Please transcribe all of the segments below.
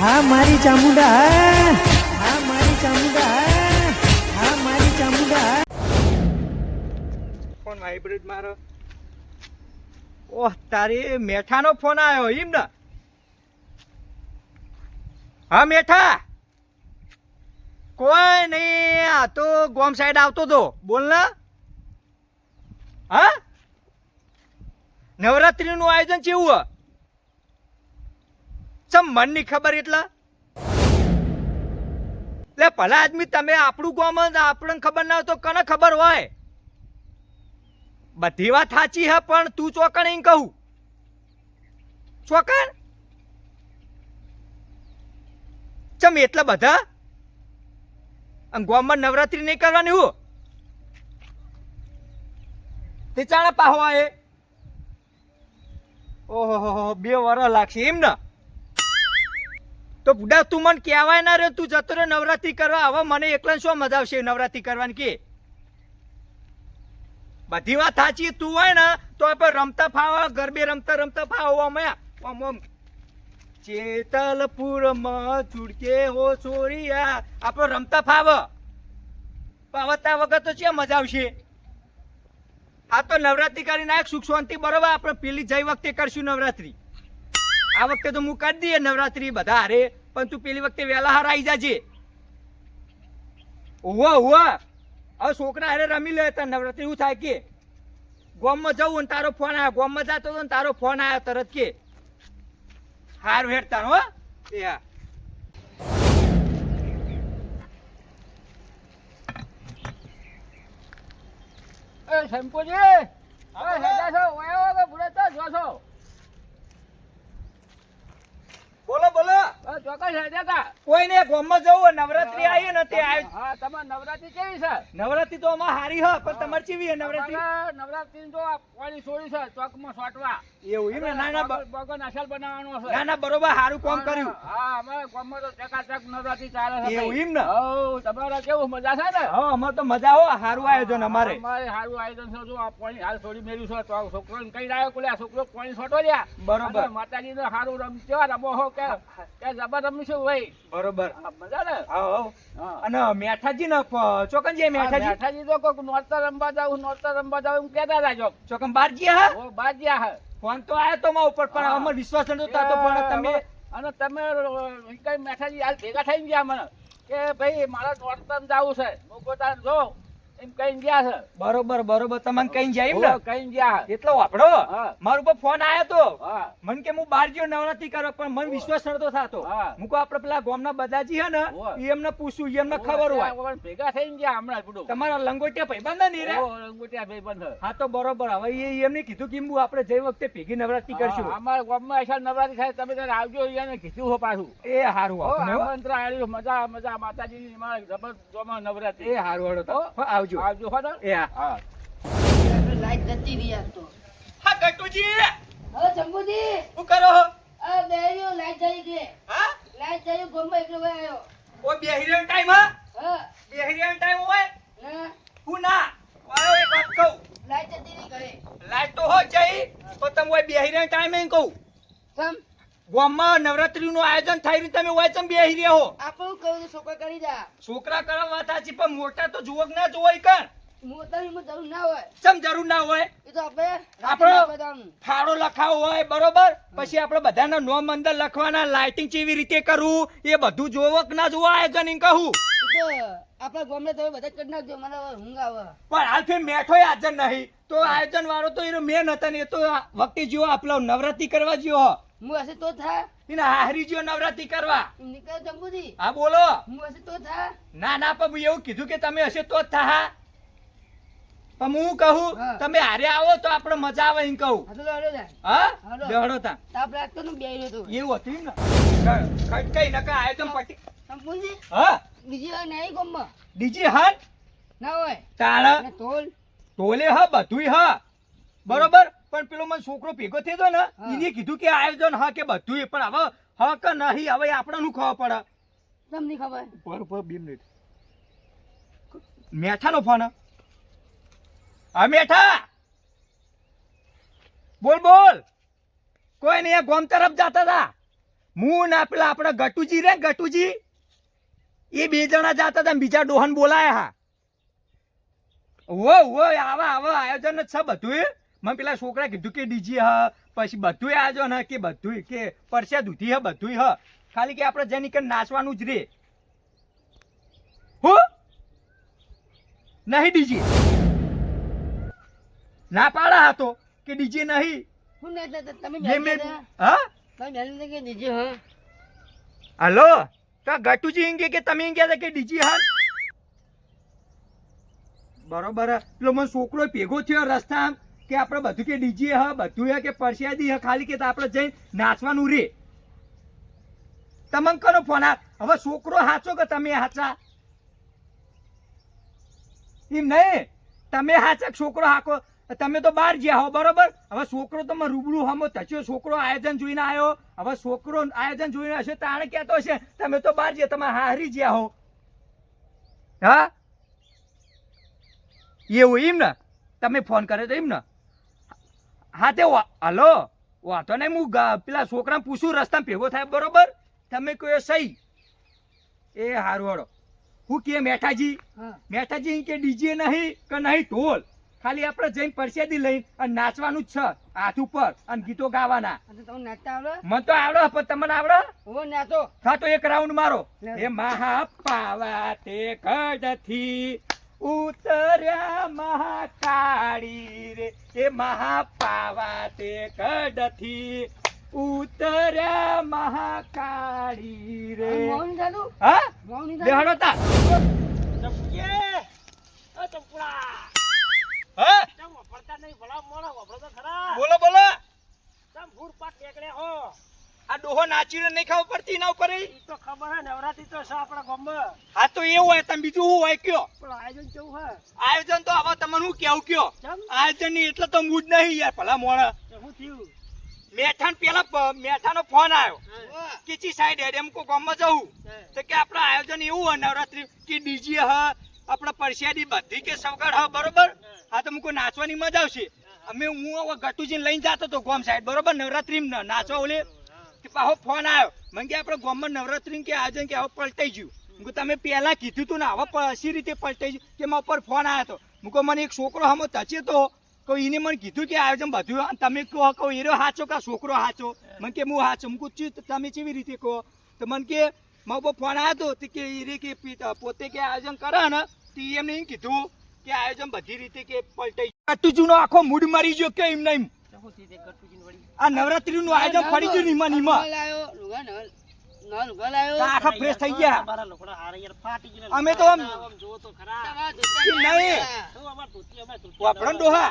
હા, મારી ચામુંડા, હા. મારી ચામુંડા, હા. હા, મારી ચામુંડા ફોન હાઇબ્રિડ મારો. ઓહ, તારી મેઠાનો ફોન આવ્યો એમ ને. હા, મેઠા. કોઈ નહીં, આ તો ગોમ સાઈડ આવતો તો. બોલ ને. હા? નવરાત્રીનું આયોજન કેવું હ મન મનની ખબર એટલા? લે ભલા આદમી, તમે આપણું ગોમ આપણને ખબર ના હોય તો કને ખબર હોય? બધી વાત સાચી હે, પણ તું ચોકણ એમ કહું. ચોકણ? ચમ એટલા બધા? ગામમાં નવરાત્રી નહીં કરવાની હું? તે ચાણા પાહો એ. ઓહો બે વરસ લાગશે એમ ને? તો બુડા તું મને કહેવાય ના રે, તું જતો રે નવરાત્રી કરવા. હવે મને એકલા શું મજા આવશે નવરાત્રી કરવાની કે? બધી વાત સાચી, તું હોય ને, તો આપણે રમતા ફાવા, ગરબે રમતા રમતા ફાવો અમે. આમ ચેતલપુરમાં ચુડકે હો છોરિયા આપણે રમતા ફાવ. પાવતા વગર તો છે મજા આવશે? આ તો નવરાત્રી કરી નાખ, સુખ શાંતિ, બરોબર? આપણે પેલી જઈ વખતે કરશું નવરાત્રી. આ વખતે તો હું કરી દઈએ નવરાત્રી બધા હારે. પણ તું પેલી વખતે વહેલા હાર આવી જાજે. ઓહો ઓહો હવે છોકરા હારે રમી લે તને નવરાત્રી એવું થાય કે? ગોમમાં જવું ને તારો ફોન આવ્યો ગોમમાં જતો હતો ને તારો ફોન આવ્યો તરત કે. હાર હેડ તારો, હો. એ હા. શંકુજી, હવે હેડા છો વાયો કે ભૂલે તો જો છો બોલો બોલો બસ ચોક્કસ હેડ્યા તા કોઈ ને ગોમમાં જવું નવરાત્રી આવી ને તે હા તમારે નવરાત્રી કેવી છે? નવરાત્રી તો અમાર હારી હ પણ તમારે હે નવરાત્રી? નવરાત્રી તો પાણી છોડી છે ચોકમાં સોટવા. એવું એમ ને બગન અસલ બનાવવાનો છે. ના ના બરોબર હારું કામ કર્યું. હા અમારે ગામમાં તો ચકાચક નવરાત્રી ચાલે છે એવું એમ ને? તમારે કેવું મજા છે ને? હા અમારે તો મજા હો હારું આયોજન અમારે. અમારે સારું આયોજન છે જો આ પાણી હાલ છોડી મેળ્યું છે તો છોકરોને કઈ રહ્યો કોલે છોકરો પાણી છોટો લ્યા. બરોબર. માતાજીને સારું રમજો રમો હો કે કે જબર રમીશું ભાઈ. બરોબર. મજા ને? હા. અને મેઠાજી ને ચોકન જે મેઠાજી? મેઠાજી તો કોક નોરતા રમવા જાવ નોરતા રમવા જાવ એમ કેતા રાજો ચોકન બાર ગયા હા? ઓ હે. ફોન તો આયો તો મારા ઉપર પણ અમર વિશ્વાસ નતો થતો પણ તમે અને તમે કઈ મેઠાજી હાલ ભેગા થઈને ગયા મને? કે ભાઈ મારા નોરતા જાવ છે. હું પોતા જો એમ કઈ ગયા છે. બરોબર બરોબર. તમને કઈ જાય ને? કઈ ગયા. એટલો વાપડો હા. મારા ફોન આયો તો? મન કે હું બાર ગયો નવરાત્રી કરવા પણ મને વિશ્વાસ નતો થતો. હું. કહું આપણે પેલા ગામના બદાજી હે ને હોવે. એમને પૂછું એમને ખબર હોય. હોય ભેગા થઈને ગયા હમણાં બધું. તમારા લંગોટિયા ભાઈબંધ ને રે? ઓ, ભાઈબંધ. હા તો બરોબર. હવે એ એમને કીધું કે હું આપણે જઈ વખતે ભેગી નવરાત્રી કરશું. અમારા ગામમાં અસલ નવરાત્રી થાય તમે ત્યારે આવજો અહીંયા કીધું હો પાછું. એ સારું આમંત્રણ મજા મજા માતાજીની જબર જોમાં નવરાત્રી. એ સારું હળો તો હો. હો, આવજો. આવજો હો ને? એ હા. હા. લાઈટ જતી રહી તો. હા ગટુજી. હવે શંભુજી શું કરો હો? આ બેહર્યો લાઈટ જઈ ગઈ. હા? લાઈટ જઈ ગોમમાં એકલો ભાઈ આવ્યો. ઓ બેહરીનો ટાઈમ હા? હા. બેહરીનો ટાઈમ હોય? ના હું ના. વાળો એક વાત કહું. લાઈટ જતી રહી ઘરે. લાઈટ તો હો જઈ તો તમે હોય ટાઈમ એમ કહું. સમ ગામમાં નવરાત્રીનું આયોજન થઈ રહ્યું તમે હોય ચમ બેહી રહ્યા હો. આપણું કહું છોકરા કરી જા છોકરા કરવા વાત સાચી પણ મોટા તો જુઓ કે ના જોવાયમાં જરૂર ના હોય. ચમ જરૂર ના હોય? એ તો આપણે આપણો- ફાળો લખાવો હોય બરોબર? પછી આપણે બધાના નોમ અંદર લખવાના લાઇટિંગ કેવી રીતે કરવું એ બધું જોવો કે ના જોવો આયોજન એમ કહું. આપણા ગામડે તમે બધા કરી નાખજો મને ઊંઘ આવે. પણ હાલ ફેર મેઠોય હાજર નહીં. તો આયોજન વાળો તો એનો મેન હતા ને એ તો વખતે જીવો આપણો નવરાત્રી કરવા જીવો હું હશે તો થા એને હારી જેવો નવરાત્રી કરવા. નીકળ શંભુજી હા બોલો. હું હશે તો થા ના ના પણ એવું કીધું કે તમે હશે તો જ થા પણ હું કહું તમે હારે આવો તો આપણે મજા આવે એમ કહું. હા? હાલો. બેહડો તા. તાપ ને એવું હતું ને? કઈ કઈ નકા તો પટી હા? બીજી વાર નહીં ગામમાં? બીજી હાન ના હોય. તાળા તોલ. તોલે હા બધુંય હા. બરોબર? પણ પેલો મને છોકરો ભેગો થયો ગયો ને. એને કીધું કે આયોજન હા કે બધુંય પણ હવે હા કે નહીં હવે આપણે શું ખબર પડે? તમને ખબર? પર પર બે મિનિટ. મેઠાનો ફોન હા? મેઠા. બોલ બોલ. કોઈ નહીં ગોમ તરફ જતા હતા હું ના પેલા આપણા ગટુજી રે, ગટુજી. એ બે જણા જતા હતા બીજા ડોહન બોલાયા હા. ઓ ઓ આવા આવા આયોજન જ છે બધું મને પેલા છોકરા કીધું કે ડીજી હ, પછી બધું આયોજન હ, કે બધું કે પરસ્યા દૂધી હ બધું હ. ખાલી કે આપણે જેની કે નાચવાનું જ રે. હો? નહીં, ડીજી. ના પાડા હતો કે ડીજે નહીં. હું ને તમે મેં હા? તમે બેન કે ડીજે હા? હલો તો ગટુજી એમ કે તમે એમ કહેતા કે ડીજી હા? બરોબર એટલે મને છોકરો ભેગો થયો રસ્તા કે આપણે બધું કે ડીજે હ બધું હે કે પરસ્યાદી હ ખાલી કે તો આપણે જઈને નાચવાનું રે. તમને કરો ફોન આ? હવે છોકરો હાચો કે તમે હાચા? એમ નહીં. તમે હાચા છોકરો હાકો? તમે તો બહાર ગયા હો બરોબર? હવે છોકરો તો રૂબરૂ હમો થયો છોકરો આયોજન જોઈને આવ્યો. હવે છોકરો આયોજન જોઈને હશે તાણે કહેતો હશે તમે તો બહાર ગયા તમે હારી ગયા હો. હા? એવું એમ ને? તમે ફોન કર્યો તો એમ ને? હા તે હલો વાંધો નહીં હું પેલા છોકરાને પૂછું રસ્તામાં ભેગો થાય બરોબર? તમે કહો સહી. એ હારું હારો હું કે મેઠાજી મેઠાજી કે ડીજે નહીં કે નહીં ઢોલ? ખાલી આપણે જઈને પરસેદી લઈને અને નાચવાનું જ છે. હાથ ઉપર અને ગીતો ગાવાના. તમને આવડે? મને તો આવડે પણ તમને આવડે? હું નાચો. હા તો એક રાઉન્ડ મારો. એ મહાપાવા તે કડથી ઉતર્યા મહાકાળી રે. એ મહાપાવા તે કડથી ઉતર્યા મહાકાળી રે. મૌન? હા? મૌન બેહાડો? તા. ચંપુડા! હા? ચમ નહીં ભલા મોણા વફળો ખરા. બોલો બોલો. ચમ ભૂર પાક ટેકડે હો. આ ડોહો નાચીને નહીં ખબર પડતી એના ઉપર ઈ? તો ખબર હે નવરાત્રી તો છે આપણા ગામમાં. હા તો એવું હોય તમે બીજું શું હોય કયો? પણ આયોજન કેવું હે? આયોજન તો હવે તમને હું કેવું કયો? આયોજનની એટલે તો મૂડ નહીં યાર ભલા મોણા શું થયું? મેઠાણ પેલા મેઠાનો ફોન આવ્યો. હે, સાઈડ હેડ એમ કો ગામમાં જવું. તો કે આપણે આયોજન એવું હોય નવરાત્રી કે ડીજે હ આપણે પરસ્યાદી બધી કે સવગડ હ બરોબર? હા, તો મૂકો, નાચવાની મજા આવશે. અમે હું હવે ગટુજીને લઈને જતો હતો ગોમ સાઈડ, બરોબર? નવરાત્રી નાચવા ઓલે. પાછો ફોન આવ્યો. મને કે આપણે ગોમમાં નવરાત્રી કે આયોજન કે હવે પલટાઈ ગયું. મુકો તમે પહેલાં કીધું તું ને, હવે પછી રીતે પલટાઈ ગયું? કે મારા ઉપર ફોન આવ્યો હતો. મૂકો મને એક છોકરો હમો તચે તો. કહું એને મને કીધું કે આયોજન બધું તમે કહો કહો, એરો હાચો કે છોકરો હાચો? મને કે, હું હાચો. મૂકું ચી તમે કેવી રીતે કહો? તો મને કે, મારો ફોન આવ્યો હતો કે એ કે પોતે કે આયોજન કરે ને, તો એમને એમ કીધું. કે આયોજન બધી રીતે કે પલટાઈ કટુજુનો આખો મૂડ મરી ગયો કે એમ નહીં આ નવરાત્રી નવરાત્રીનું આયોજન ફરી ગયું નિમા નીમાં આખા ફ્રેશ થઈ ગયા. અમે તો આમ- ને ડોહા.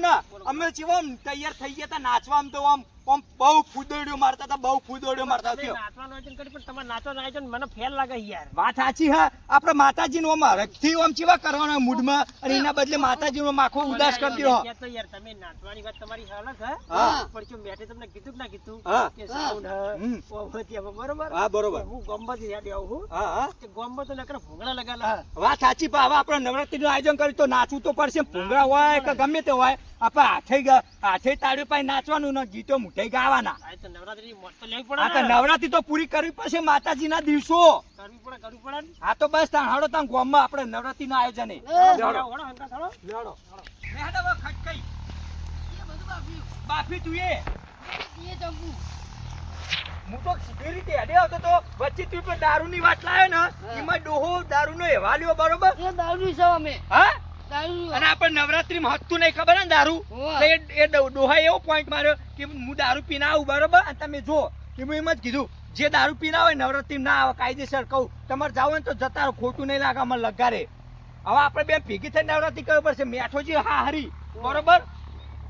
ને. અમે જેવો તૈયાર થઈ ગયા તા નાચવા આમ તો આમ. આમ બહુ ફૂદોડ્યો મારતા હતા બહુ ફૂદોડ્યો મારતા હતા નાચવાનું આયોજન કર્યું પણ તમારે નાચવાનું આયોજન મને ફેલ લાગે યાર. વાત સાચી હા. આપણે માતાજીનું આમ હરખથી આમ ચેવા કરવાના મૂડમાં અને એના બદલે માતાજીનું આખો ઉદાસ કરી દો તો યાર. તમે નાચવાની વાત તમારી અલગ હા. પણ જો મેઠે તમને કીધું ના કીધું કે sound હે, હમ. ઓવરથી હવે બરોબર? હા બરોબર. હું ગામમાંથી યાદ આવું છું. હા હા. તે ગામમાં તો ભૂંગળા લગાડેલા વાત સાચી પણ હવે આપણે નવરાત્રીનું આયોજન કર્યું તો નાચવું તો પડશે. ભૂંગળા હોય કે ગમે તે હોય આપણે હાથે હાથે તાળી પાસે નાચવાનું ને ગીતો મુઠાઈ ગાવાના? આ તો નવરાત્રી તો ને. પૂરી કરવી પડશે દિવસો. પડે ને. હા તો બસ હાડો તાણ ગામમાં માં આપડે નવરાત્રી બધું બાફ્યું. બાફી તું એ. હું તો સીધી રીતે હેડે આવતો તો વચ્ચે તું પેલો દારૂની વાત લાવ્યો ને એમાં ડોહો દારૂ નો હેવાલ્યો બરોબર દારૂ છે અમે. હા? દારૂ અને આપણે નવરાત્રીમાં હતું નહીં ખબર ને દારૂ? એ ડોહા એવો પોઈન્ટ માર્યો કે હું દારૂ પીને આવું બરોબર? અને તમે જો કે હું એમ જ કીધું જે દારૂ પીના હોય નવરાત્રી ના આવે કાયદેસર કહું તમારે જાવ ને તો જતા ખોટું નહીં લાગે અમારે લગારે. હવે આપણે બે ભેગી થઈ નવરાત્રી કરવી પડશે. મેઠોજી હા હરી બરોબર?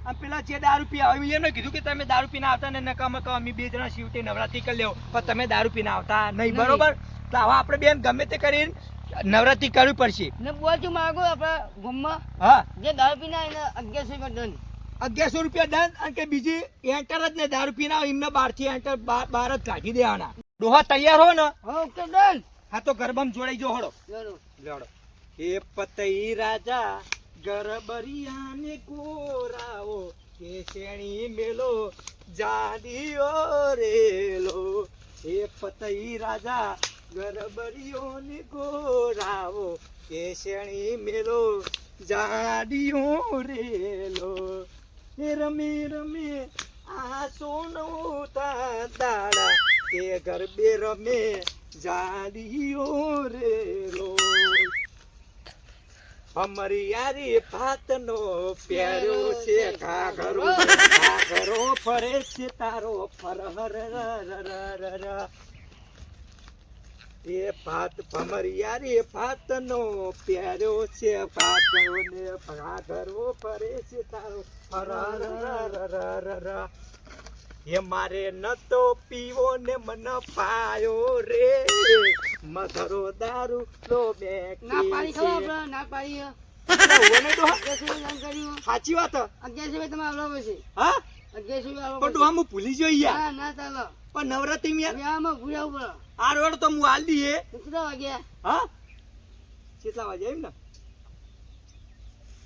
અને પેલા જે દારૂ પી આવે એમને કીધું કે તમે દારૂ પીને આવતા ને નકામ કહો અમે બે જણા શિવટી નવરાત્રી કરી લેવો. પણ તમે દારૂ પીને આવતા નહીં નહીં. બરોબર? તો હવે આપણે બેન ગમે તે કરીને નવરાત્રી કરવી પડશે. ને બોલતું માગો આપણે ગમમાં. હા. જે દારૂ પીના એને અગિયારસો રૂપિયા દંડ. અગિયારસો રૂપિયા દંડ અને કે બીજી એન્ટર જ ને દારૂ પીના એમને બારથી એન્ટર બાર બાર જ કાઢી દેવાના. ડોહા તૈયાર હો ને. હા ઓકે ડન હા તો ગરબામાં જોડાઈ જો હળો. લડો હે એ પતઈ રાજા ગરબરિયાને કે શેણી મેલો જાડીઓ રેલો. એ પતઈ રાજા ગરબડીઓ ને ગોરાવો કેશેણી મેલો જાડીઓ રેલો. એ રમે રમે આ સોનો દાડા એ ગરબે રમે જાડીઓ રેલો. અમારી યારી ભાતનો પ્યારો છે, ઘાઘરો ઘાઘરો ફરે છે તારો, ફરહર એ ભાત ભમરિયારી યારી ભાતનો પ્યારો છે. ભાતનો ને ઘાઘરો ફરે છે તારો. એ મારે નતો પીવો ને મન પાયો રે. મધરો દારૂ લો બે ના પાડી ખબર આપણે ના પાડી. સાચી વાત. અગિયારસો તમે આવડો છે હા? અગિયારસો પણ ભૂલી જોઈએ ના ચાલો. પણ નવરાત્રી વ્યામાં ભૂલાવું પડે આ રોડ તો હું હાલ દઈએ કેટલા વાગ્યા હા? કેટલા વાગે એમ ને?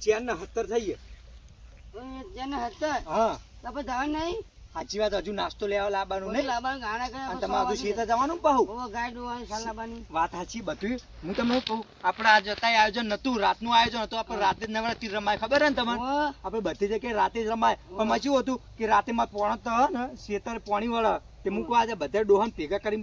ચેન ને સત્તર થઈ ચેન સત્તર હા. આપણે જવાનું નહીં? સાચી વાત હજુ નાસ્તો લેવા લાવવાનું નહીં. લાવવાનું ગાણા કરે તમારે હજુ શેતા જવાનું. ઓવો ગાય ડોવાની સાલ લાવવાની. વાત સાચી બધું. હું તમને કહું આપણે આ જતા આયોજન નતું રાતનું આયોજન હતું આપણે રાતે જ નવરાત્રી રમાય ખબર ને તમને. આપણે બધી જગ્યાએ રાતે જ રમાય. પણ માં હતું કે રાતે માં પોણો તો ને શેતર પોણી વળે. તે મૂકવા આજે બધા ડોહન ભેગા કરીને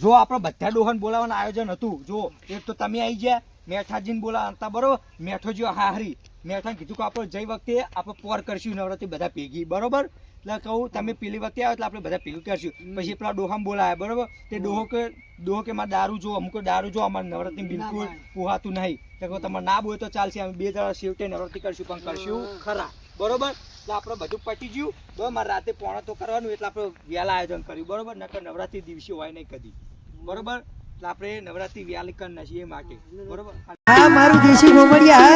જો આપણે બધા ડોહન બોલાવવાનું આયોજન હતું જો એક તો તમે આવી ગયા મેઠાજીને બોલાવતા બરોબર? મેઠો જો હારી. મેઠાને કીધું કે આપણે જઈ વખતે આપણે પોર કરશું નવરાત્રી બધા ભેગી બરોબર? એટલે કહું તમે પેલી વખતે આવ્યો એટલે આપણે બધા ભેગું કરશું. પછી પેલા ડોહામ બોલાયા બરોબર? તે ડોહો કે ડોહો કે મારે દારૂ જો અમુક દારૂ જો અમારે નવરાત્રી બિલકુલ પોહાતું નહીં. કહું તમારે ના બોલે તો ચાલશે અમે બે દાડા શેવટે નવરાત્રી કરશું પણ કરશું ખરા. બરોબર? એટલે આપણે બધું પટી ગયું. બરાબર, મારે રાતે પોણા તો કરવાનું, એટલે આપણે વહેલા આયોજન કર્યું. બરોબર? નકર નવરાત્રી દિવસે હોય નહીં કદી. બરોબર? એટલે આપણે નવરાત્રી વહેલી કરી નાખીએ માટે. બરોબર? આ મારું દેશી ગોમડિયા